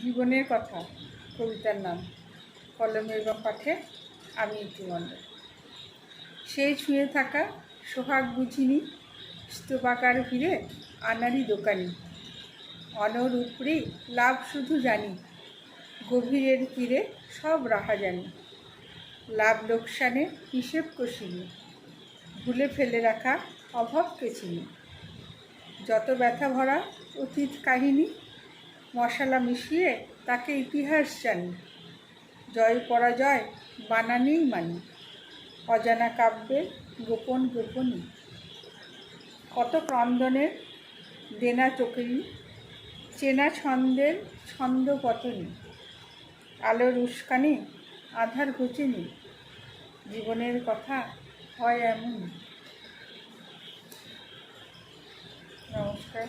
জীবনের কথা, কবিতার নাম, কলমে এবং পাঠে আমি ইতিমণ্ডল সেই ছুঁয়ে থাকা সোহাগ বুঝিনি স্তূপাকার ভিড়ে আনারি দোকানি। অনর উপরে লাভ শুধু জানি, গভীরের তীরে সব রাহা জানি। লাভ লোকসানে হিসেব কষিনি, ভুলে ফেলে রাখা অভাবকে চিনি। যত ব্যথা ভরা অতীত কাহিনী মশালা মিশিয়ে তাকে ইতিহাস জানি। জয় পরাজয় বানানেই মানি। অজানা কাব্যের গোপন গোপনই কত ক্রন্দনের দেনা চোখেরই চেনা ছন্দের ছন্দ পতনি। আলোর উস্কানি আধার ঘুচেনি। জীবনের কথা হয় এমন নমস্কার।